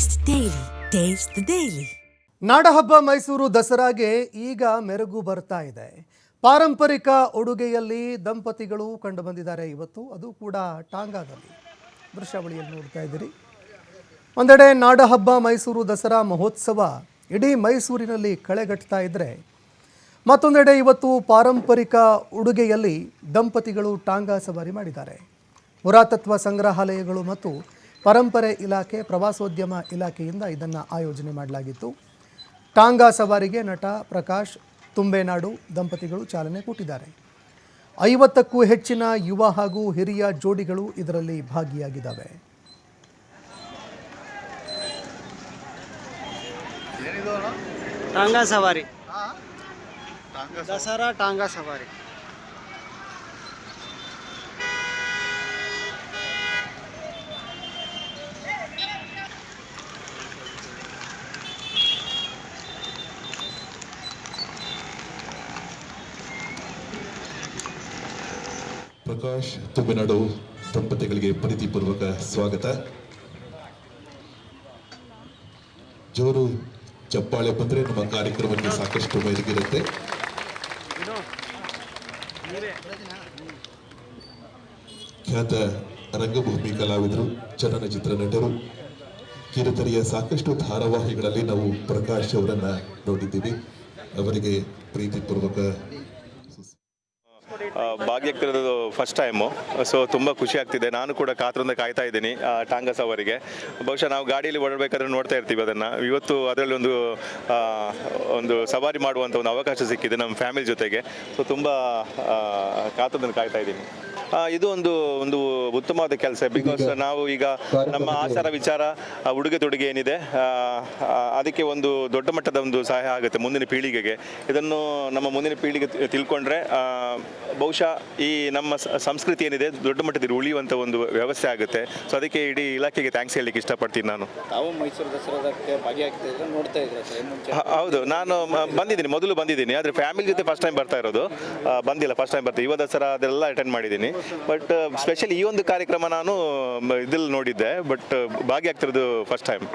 Taste daily taste daily. ನಾಡಹಬ್ಬ ಮೈಸೂರು ದಸರಾಗೆ ಈಗ ಮೆರುಗು ಬರ್ತಾ ಇದೆ. ಪಾರಂಪರಿಕ ಉಡುಗೆಯಲ್ಲಿ ದಂಪತಿಗಳು ಕಂಡು ಬಂದಿದ್ದಾರೆ ಇವತ್ತು. ಅದು ಕೂಡ ಟಾಂಗಾದಲ್ಲಿ. ದೃಶ್ಯಾವಳಿಯಲ್ಲಿ ನೋಡ್ತಾ ಇದ್ದೀರಿ. ಒಂದೆಡೆ ನಾಡಹಬ್ಬ ಮೈಸೂರು ದಸರಾ ಮಹೋತ್ಸವ ಇಡೀ ಮೈಸೂರಿನಲ್ಲಿ ಕಳೆಗಟ್ತಾ ಇದ್ದರೆ ಮತ್ತೊಂದೆಡೆ ಇವತ್ತು ಪಾರಂಪರಿಕ ಉಡುಗೆಯಲ್ಲಿ ದಂಪತಿಗಳು ಟಾಂಗಾ ಸವಾರಿ ಮಾಡಿದ್ದಾರೆ. ಪುರಾತತ್ವ ಸಂಗ್ರಹಾಲಯಗಳು ಮತ್ತು ಪರಂಪರೆ ಇಲಾಖೆ ಪ್ರವಾಸೋದ್ಯಮ ಇಲಾಖೆಯಿಂದ ಇದನ್ನು ಆಯೋಜನೆ ಮಾಡಲಾಗಿತ್ತು. ಟಾಂಗಾ ಸವಾರಿಗೆ ನಟ ಪ್ರಕಾಶ್ ತುಂಬೇನಾಡು ದಂಪತಿಗಳು ಚಾಲನೆ ಕೊಟ್ಟಿದ್ದಾರೆ. ಐವತ್ತಕ್ಕೂ ಹೆಚ್ಚಿನ ಯುವ ಹಾಗೂ ಹಿರಿಯ ಜೋಡಿಗಳು ಇದರಲ್ಲಿ ಭಾಗಿಯಾಗಿದ್ದಾವೆ. ಟಾಂಗಾ ಸವಾರಿ. ದಸರಾ ಟಾಂಗಾ ಸವಾರಿ. ಪ್ರಕಾಶ್, ತುಮಿನಾಡು ದಂಪತಿಗಳಿಗೆ ಪ್ರೀತಿಪೂರ್ವಕ ಸ್ವಾಗತ. ಜೋರು ಚಪ್ಪಾಳೆ ಬಂದ್ರೆ ನಮ್ಮ ಕಾರ್ಯಕ್ರಮಕ್ಕೆ ಸಾಕಷ್ಟು ಇರುತ್ತೆ ಖ್ಯಾತ ರಂಗಭೂಮಿ ಕಲಾವಿದರು, ಚಲನಚಿತ್ರ ನಟರು, ಕಿರುತೆರೆಯ ಸಾಕಷ್ಟು ಧಾರಾವಾಹಿಗಳಲ್ಲಿ ನಾವು ಪ್ರಕಾಶ್ ಅವರನ್ನ ನೋಡಿದ್ದೀವಿ. ಅವರಿಗೆ ಪ್ರೀತಿಪೂರ್ವಕ ಆ, ಭಾಗ್ಯಕ್ಕಿರೋದು ಫಸ್ಟ್ ಟೈಮು ಸೊ ತುಂಬ ಖುಷಿ ಆಗ್ತಿದೆ. ನಾನು ಕೂಡ ಕಾತರಿಂದ ಕಾಯ್ತಾ ಇದ್ದೀನಿ ಟಾಂಗಾ ಸವಾರಿಗೆ ಬಹುಶಃ ನಾವು ಗಾಡಿಯಲ್ಲಿ ಓಡಬೇಕಾದ್ರೆ ನೋಡ್ತಾ ಇರ್ತೀವಿ ಅದನ್ನು. ಇವತ್ತು ಅದರಲ್ಲಿ ಒಂದು ಒಂದು ಸವಾರಿ ಮಾಡುವಂಥ ಒಂದು ಅವಕಾಶ ಸಿಕ್ಕಿದೆ ನಮ್ಮ ಫ್ಯಾಮಿಲಿ ಜೊತೆಗೆ. ಸೊ ತುಂಬ ಕಾತರದಿಂದ ಕಾಯ್ತಾ ಇದ್ದೀನಿ. ಇದು ಒಂದು ಒಂದು ಉತ್ತಮವಾದ ಕೆಲಸ. ಬಿಕಾಸ್ ನಾವು ಈಗ ನಮ್ಮ ಆಚಾರ ವಿಚಾರ ಉಡುಗೆ ತೊಡುಗೆ ಏನಿದೆ ಅದಕ್ಕೆ ಒಂದು ದೊಡ್ಡ ಮಟ್ಟದ ಒಂದು ಸಹಾಯ ಆಗುತ್ತೆ ಮುಂದಿನ ಪೀಳಿಗೆಗೆ. ಇದನ್ನು ನಮ್ಮ ಮುಂದಿನ ಪೀಳಿಗೆ ತಿಳ್ಕೊಂಡ್ರೆ ಬಹುಶಃ ಈ ನಮ್ಮ ಸಂಸ್ಕೃತಿ ಏನಿದೆ ದೊಡ್ಡ ಮಟ್ಟದಲ್ಲಿ ಉಳಿಯುವಂಥ ಒಂದು ವ್ಯವಸ್ಥೆ ಆಗುತ್ತೆ. ಸೊ ಅದಕ್ಕೆ ಇಡೀ ಇಲಾಖೆಗೆ ಥ್ಯಾಂಕ್ಸ್ ಹೇಳಲಿಕ್ಕೆ ಇಷ್ಟಪಡ್ತೀನಿ ನಾನು. ತಾವು ಮೈಸೂರು ದಸರಾದಕ್ಕೆ ಭಾಗಿಯಾಗ್ತಾ ಇದ್ರೆ ನೋಡ್ತಾ ಇದ್ರೆ ಸರ್ ಮುಂಚೆ. ಹ- ಹೌದು. ನಾನು ಬಂದಿದ್ದೀನಿ. ಮೊದಲು ಬಂದಿದ್ದೀನಿ. ಆದರೆ ಫ್ಯಾಮಿಲಿ ಜೊತೆ ಫಸ್ಟ್ ಟೈಮ್ ಬರ್ತಾ ಇರೋದು. ಬಂದಿಲ್ಲ ಫಸ್ಟ್ ಟೈಮ್ ಬರ್ತಾ. ಯುವ ದಸರಾ ಅದೆಲ್ಲ ಅಟೆಂಡ್ ಮಾಡಿದ್ದೀನಿ. ಬಟ್ ಸ್ಪೆಷಲಿ ಈ ಒಂದು ಕಾರ್ಯಕ್ರಮ ನಾನು ಇದ್ರಲ್ಲಿ ನೋಡಿದ್ದೆ. But ಭಾಗಿಯಾಗ್ತಿರೋದು first time